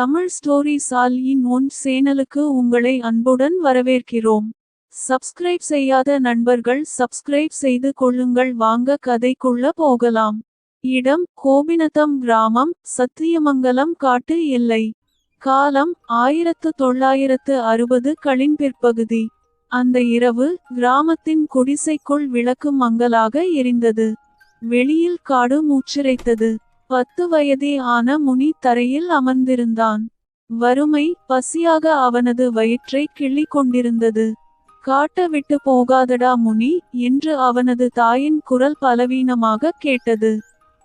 Tamil stories all in one சேனலுக்கு உங்களை அன்புடன் வரவேற்கிறோம். சப்ஸ்கிரைப் செய்யாத நண்பர்கள் சப்ஸ்கிரைப் செய்து கொள்ளுங்கள் வாங்க கதைக்குள்ள போகலாம். இடம் கோபிநத்தம் கிராமம் சத்தியமங்கலம் காட்டு எல்லை. காலம் ஆயிரத்து தொள்ளாயிரத்து அறுபது களின் பிற்பகுதி. அந்த இரவு கிராமத்தின் குடிசைக்குள் விளக்கு மங்கலாக எரிந்தது. வெளியில் காடு மூச்சிரைத்தது. பத்து வயதே ஆன முனி தரையில் அமர்ந்திருந்தான். வறுமை பசியாக அவனது வயிற்றை கிள்ளிக் கொண்டிருந்தது. காட்ட விட்டு போகாதடா முனி என்று அவனது தாயின் குரல் பலவீனமாக கேட்டது.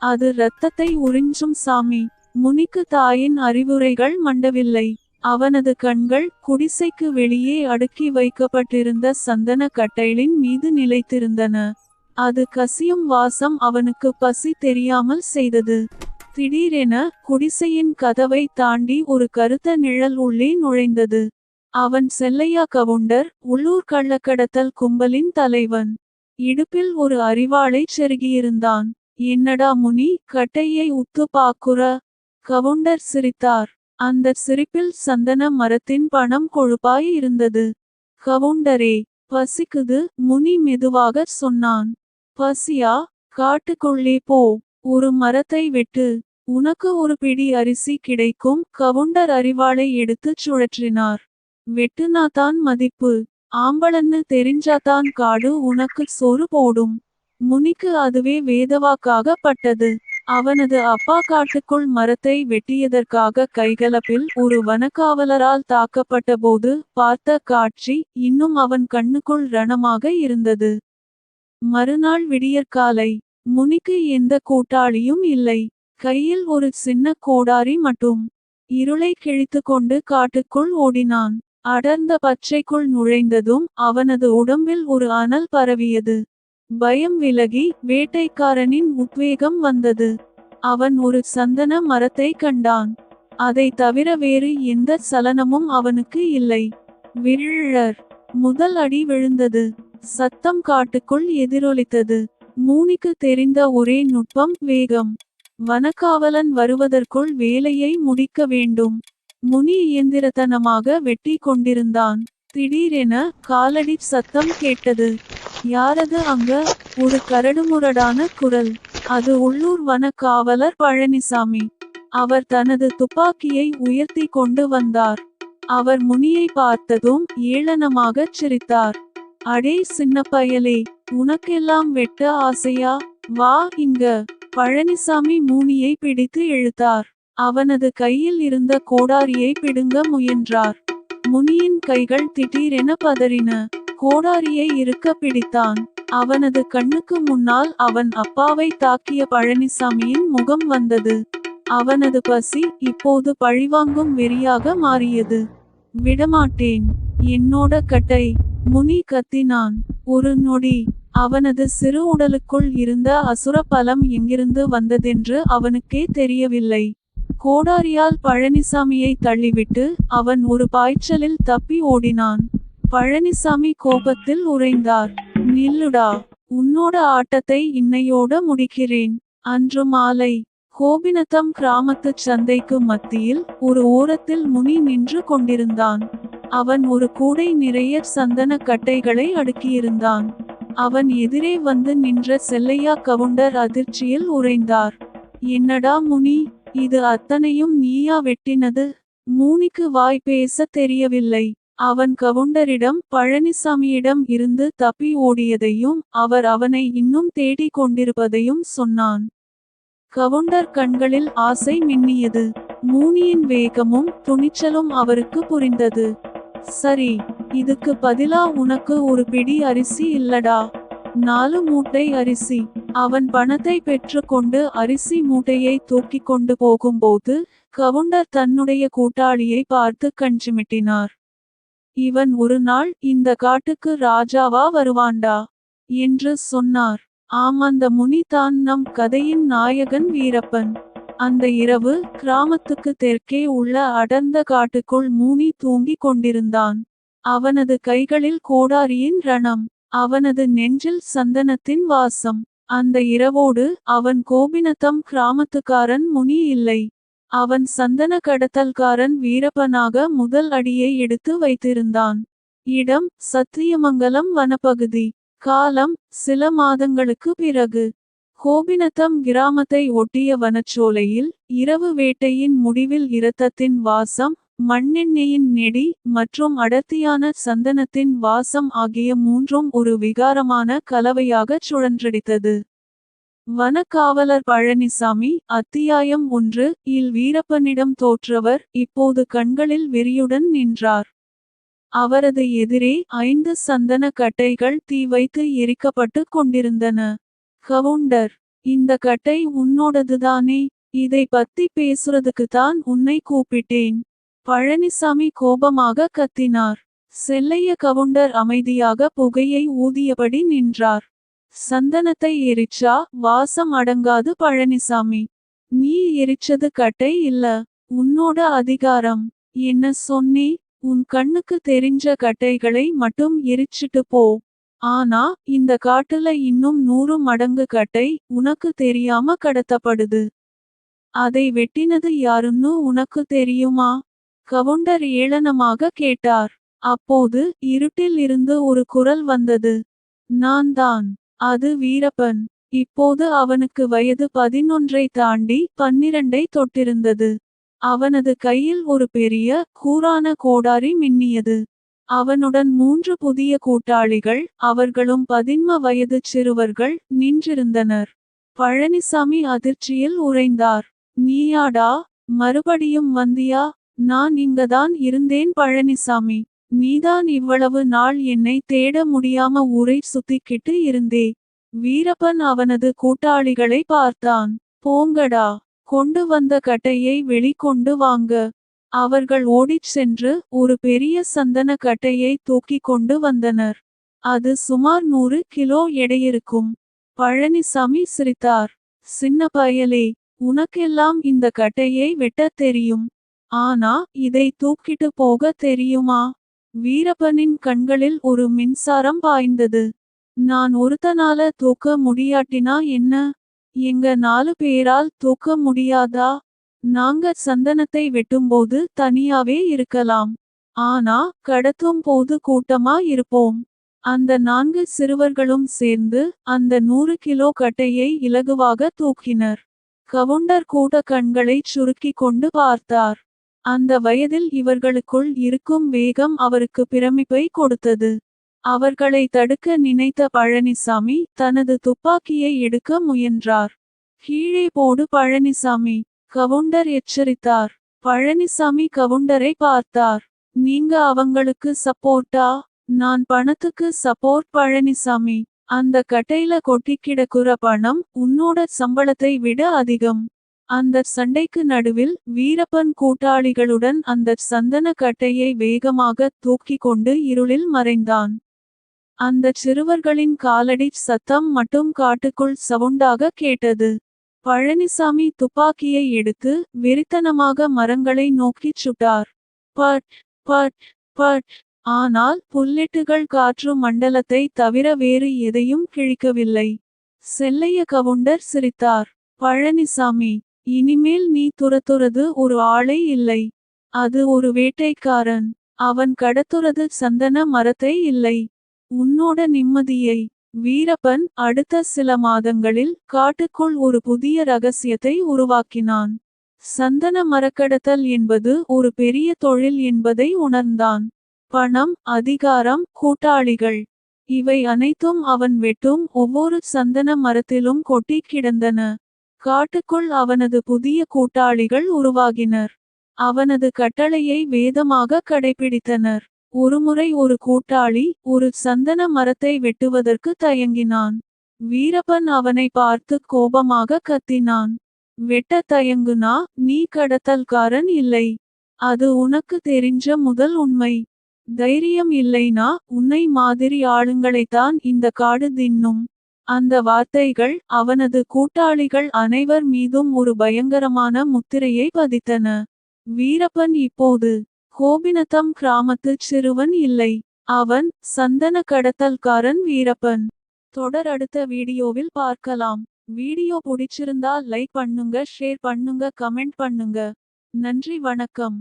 அது இரத்தத்தை உறிஞ்சும் சாமி. முனிக்கு தாயின் அறிவுரைகள் மண்டவில்லை. அவனது கண்கள் குடிசைக்கு வெளியே அடுக்கி வைக்கப்பட்டிருந்த சந்தன கட்டைகளின் மீது நிலைத்திருந்தன. அது கசியும் வாசம் அவனுக்கு பசி தெரியாமல் செய்தது. திடீரென குடிசையின் கதவை தாண்டி ஒரு கருத்த நிழல் உள்ளே நுழைந்தது. அவன் செல்லையா கவுண்டர் உள்ளூர் கள்ளக்கடத்தல் கும்பலின் தலைவன். இடுப்பில் ஒரு அறிவாளைச் செருகியிருந்தான். என்னடா முனி கட்டையை உத்து பாக்குற. கவுண்டர் சிரித்தார். அந்த சிரிப்பில் சந்தன மரத்தின் பணம் கொழுப்பாய் இருந்தது. கவுண்டரே பசிக்குது முனி மெதுவாகச் சொன்னான். பசியா காட்டுக்குள்ளே போ ஒரு மரத்தை வெட்டு. உனக்கு ஒரு பிடி அரிசி கிடைக்கும் கவுண்டர் அரிவாளை எடுத்துச் சுழற்றினார். வெட்டுனாதான் மதிப்பு ஆம்பளன்னு தெரிஞ்சாதான் காடு உனக்குச் சொறு போடும். முனிக்கு அதுவே வேதவாக்காக பட்டது. அவனது அப்பா காட்டுக்குள் மரத்தை வெட்டியதற்காக கைகலப்பில் ஒரு வனக்காவலரால் தாக்கப்பட்டபோது பார்த்த காட்சி இன்னும் அவன் கண்ணுக்குள் ரணமாக இருந்தது. மறுநாள் விடியற்காலை முனிக்கு எந்த கூட்டாளியும் இல்லை. கையில் ஒரு சின்ன கோடாரி மட்டும். இருளை கிழித்துக்கொண்டு காட்டுக்குள் ஓடினான். அடர்ந்த பச்சைக்குள் நுழைந்ததும் அவனது உடம்பில் ஒரு அனல் பரவியது. பயம் விலகி வேட்டைக்காரனின் உத்வேகம் வந்தது. அவன் ஒரு சந்தன மரத்தை கண்டான். அதை தவிர வேறு எந்த சலனமும் அவனுக்கு இல்லை. விழர் முதல் அடி விழுந்தது. சத்தம் காட்டுக்குள் எதிரொலித்தது. மூனிக்கு தெரிந்த ஒரே நுட்பம் வேகம். வனக்காவலன் வருவதற்குள் வேலையை முடிக்க வேண்டும். முனி இயந்திரத்தனமாக வெட்டி கொண்டிருந்தான். திடீரென காலடி சத்தம் கேட்டது. யாரது அங்க ஒரு கரடுமுரடான குரல். அது உள்ளூர் வன காவலர் பழனிசாமி. அவர் தனது துப்பாக்கியை உயர்த்தி கொண்டு வந்தார். அவர் முனியை பார்த்ததும் ஏளனமாகச் சிரித்தார். அடே சின்ன பயலே உனக்கெல்லாம் வெட்ட ஆசையா வா இங்க. பழனிசாமி மூனியை பிடித்து இழுத்தார். அவனது கையில் இருந்த கோடாரியை பிடுங்க முயன்றார். முனியின் கைகள் திடீரென பதறின. கோடாரியை இருக்க பிடித்தான். அவனது கண்ணுக்கு முன்னால் அவன் அப்பாவை தாக்கிய பழனிசாமியின் முகம் வந்தது. அவனது பசி இப்போது பழிவாங்கும் வெறியாக மாறியது. விடமாட்டேன் என்னோட கட்டை முனி கத்தினான். ஒரு நொடி அவனது சிறு உடலுக்குள் இருந்த அசுர பலம் எங்கிருந்து வந்ததென்று அவனுக்கே தெரியவில்லை. கோடாரியால் பழனிசாமியை தள்ளிவிட்டு அவன் ஒரு பாய்ச்சலில் தப்பி ஓடினான். பழனிசாமி கோபத்தில் உறைந்தார். நில்லுடா உன்னோட ஆட்டத்தை இன்னையோட முடிக்கிறேன். அன்று மாலை கோபிநத்தம் கிராமத்துச் சந்தைக்கு மத்தியில் ஒரு ஓரத்தில் முனி நின்று கொண்டிருந்தான். அவன் ஒரு கூடை நிறைய சந்தன கட்டைகளை அடுக்கியிருந்தான். அவன் எதிரே வந்து நின்ற செல்லையா கவுண்டர் அதிர்ச்சியில் உறைந்தார். என்னடா முனி இது அத்தனையும் நீயா வெட்டினது. மூனிக்கு வாய் பேச தெரியவில்லை. அவன் கவுண்டரிடம் பழனிசாமியிடம் இருந்து தப்பி ஓடியதையும் அவர் அவனை இன்னும் தேடிக் கொண்டிருப்பதையும் சொன்னான். கவுண்டர் கண்களில் ஆசை மின்னியது. மூனியின் வேகமும் துணிச்சலும் அவருக்கு புரிந்தது. சரி இதுக்கு பதிலா உனக்கு ஒரு பிடி அரிசி இல்லடா. நாலு மூட்டை அரிசி. அவன் பணத்தை பெற்றுக்கொண்டு அரிசி மூட்டையை தூக்கிக் கொண்டு போகும்போது கவுண்டர் தன்னுடைய கூட்டாளியை பார்த்து கஞ்சுமிட்டினார் இவன் ஒரு நாள் இந்த காட்டுக்கு ராஜாவா வருவான்டா. என்று சொன்னார். ஆம் அந்த முனி தான் நம் கதையின் நாயகன் வீரப்பன். அந்த இரவு கிராமத்துக்கு தெற்கே உள்ள அடர்ந்த காட்டுக்குள் மூனி தூங்கிக் கொண்டிருந்தான். அவனது கைகளில் கோடாரியின் ரணம். அவனது நெஞ்சில் சந்தனத்தின் வாசம். அந்த இரவோடு அவன் கோபினத்தம் கிராமத்துக்காரன் முனி இல்லை. அவன் சந்தன கடத்தல்காரன் வீரப்பனாக முதல் அடியை எடுத்து வைத்திருந்தான். இடம் சத்தியமங்கலம் வனப்பகுதி. காலம் சில மாதங்களுக்கு பிறகு. கோபிநத்தம் கிராமத்தை ஒட்டிய வனச்சோலையில் இரவு வேட்டையின் முடிவில் இரத்தத்தின் வாசம். மண்ணெண்ணெயின் நெடி மற்றும் அடர்த்தியான சந்தனத்தின் வாசம் ஆகிய மூன்றும் ஒரு விகாரமான கலவையாகச் சுழன்றடித்தது. வனக்காவலர் பழனிசாமி அத்தியாயம் ஒன்று இல் வீரப்பனிடம் தோற்றவர் இப்போது கண்களில் வெறியுடன் நின்றார். அவரது எதிரே ஐந்து சந்தன கட்டைகள் தீ வைத்து எரிக்கப்பட்டு கொண்டிருந்தன. கவுண்டர் இந்த கட்டை உன்னோடதுதானே இதை பத்தி பேசுறதுக்கு தான் உன்னை கூப்பிட்டேன். பழனிசாமி கோபமாக கத்தினார். செல்லைய கவுண்டர் அமைதியாக புகையை ஊதியபடி நின்றார். சந்தனத்தை எரிச்சா வாசம் அடங்காது பழனிசாமி. நீ எரிச்சது கட்டை இல்ல. உன்னோட அதிகாரம். என்ன சொன்னே உன் கண்ணுக்கு தெரிஞ்ச கட்டைகளை மட்டும் எரிச்சிட்டு போ. ஆனா இந்த காட்டுல இன்னும் நூறு மடங்கு கட்டை உனக்கு தெரியாம கடத்தப்படுது. அதை வெட்டினது யாருன்னு உனக்கு தெரியுமா. கவுண்டர் ஏளனமாக கேட்டார். அப்போது இருட்டில் இருந்து ஒரு குரல் வந்தது. நான் தான் அது வீரப்பன். இப்போது அவனுக்கு வயது பதினொன்றை தாண்டி பன்னிரண்டை தொட்டிருந்தது. அவனது கையில் ஒரு பெரிய கூரான கோடாரி மின்னியது. அவனுடன் மூன்று புதிய கூட்டாளிகள் அவர்களும் பதின்ம வயது சிறுவர்கள் நின்றிருந்தனர். பழனிசாமி அதிர்ச்சியில் உறைந்தார். நீயாடா மறுபடியும் வந்தியா நான் இங்கதான் இருந்தேன் பழனிசாமி. நீதான் இவ்வளவு நாள் என்னை தேட முடியாம ஊரை சுத்திக்கிட்டு இருந்தே. வீரப்பன் அவனது கூட்டாளிகளை பார்த்தான். போங்கடா கொண்டு வந்த கட்டையை வெளிக்கொண்டு வாங்க. அவர்கள் ஓடிச் சென்று ஒரு பெரிய சந்தன கட்டையை தூக்கிக் கொண்டு வந்தனர். அது சுமார் நூறு கிலோ எடையிருக்கும். பழனிசாமி சிரித்தார். சின்ன பயலே உனக்கெல்லாம் இந்த கட்டையை வெட்டத் தெரியும். ஆனா இதை தூக்கிட்டு போக தெரியுமா. வீரப்பனின் கண்களில் ஒரு மின்சாரம் பாய்ந்தது. நான் ஒருத்தனால தூக்க முடியாட்டினா என்ன. எங்க நாலு பேரால் தூக்க முடியாதா. நாங்க சந்தனத்தை வெட்டும்போது தனியாவே இருக்கலாம். ஆனா கடத்தும் போது கூட்டமா இருப்போம். அந்த நான்கு சிறுவர்களும் சேர்ந்து அந்த நூறு கிலோ கட்டையை இலகுவாக தூக்கினர். கவுண்டர் கூட கண்களைச் சுருக்கிக் கொண்டு பார்த்தார். அந்த வயதில் இவர்களுக்குள் இருக்கும் வேகம் அவருக்கு பிரமிப்பை கொடுத்தது. அவர்களை தடுக்க நினைத்த பழனிசாமி தனது துப்பாக்கியை எடுக்க முயன்றார். கீழே போடு பழனிசாமி. கவுண்டர் எச்சரித்தார். பழனிசாமி கவுண்டரை பார்த்தார். நீங்க அவங்களுக்கு சப்போர்ட்டா. நான் பணத்துக்கு சப்போர்ட் பழனிசாமி. அந்த கட்டையில கொட்டிக்கிடக்குற பணம் உன்னோட சம்பளத்தை விட அதிகம். அந்த சண்டைக்கு நடுவில் வீரப்பன் கூட்டாளிகளுடன் அந்த சந்தன கட்டையை வேகமாக தூக்கிக் கொண்டு இருளில் மறைந்தான். அந்த சிறுவர்களின் காலடி சத்தம் மட்டும் காட்டுக்குள் சவுண்டாக கேட்டது. பழனிசாமி துப்பாக்கியை எடுத்து வெறித்தனமாக மரங்களை நோக்கிச் சுட்டார். பட் பட் பட் ஆனால் புல்லெட்டுகள் காற்று மண்டலத்தை தவிர வேறு எதையும் கிழிக்கவில்லை. செல்லைய கவுண்டர் சிரித்தார். பழனிசாமி இனிமேல் நீ துரத்துறது ஒரு ஆளை இல்லை. அது ஒரு வேட்டைக்காரன். அவன் கடத்துறது சந்தன மரத்தை இல்லை. உன்னோட நிம்மதியை. வீரப்பன் அடுத்த சில மாதங்களில் காட்டுக்குள் ஒரு புதிய ரகசியத்தை உருவாக்கினான். சந்தன மரக்கடத்தல் என்பது ஒரு பெரிய தொழில் என்பதை உணர்ந்தான். பணம் அதிகாரம் கூட்டாளிகள். இவை அனைத்தும் அவன் வெட்டும் ஒவ்வொரு சந்தன மரத்திலும் கொட்டி கிடந்தன. காட்டுக்குள் அவனது புதிய கூட்டாளிகள் உருவாகினர். அவனது கட்டளையை வேதமாக கடைபிடித்தனர். ஒருமுறை ஒரு கூட்டாளி ஒரு சந்தன மரத்தை வெட்டுவதற்கு தயங்கினான். வீரப்பன் அவனை பார்த்து கோபமாக கத்தினான். வெட்ட தயங்குனா நீ கடத்தல்காரன் இல்லை. அது உனக்கு தெரிஞ்ச முதல் உண்மை. தைரியம் இல்லைனா உன்னை மாதிரி ஆளுங்களைத்தான் இந்த காடு தின்னும். அந்த வார்த்தைகள் அவனது கூட்டாளிகள் அனைவர் மீதும் ஒரு பயங்கரமான முத்திரையை பதித்தன. வீரப்பன் இப்போது கோபிநத்தம் கிராமத்து சிறுவன் இல்லை. அவன் சந்தன கடத்தல்காரன் வீரப்பன். தொடர் அடுத்த வீடியோவில் பார்க்கலாம். வீடியோ பிடிச்சிருந்தா லைக் பண்ணுங்க ஷேர் பண்ணுங்க கமெண்ட் பண்ணுங்க. நன்றி வணக்கம்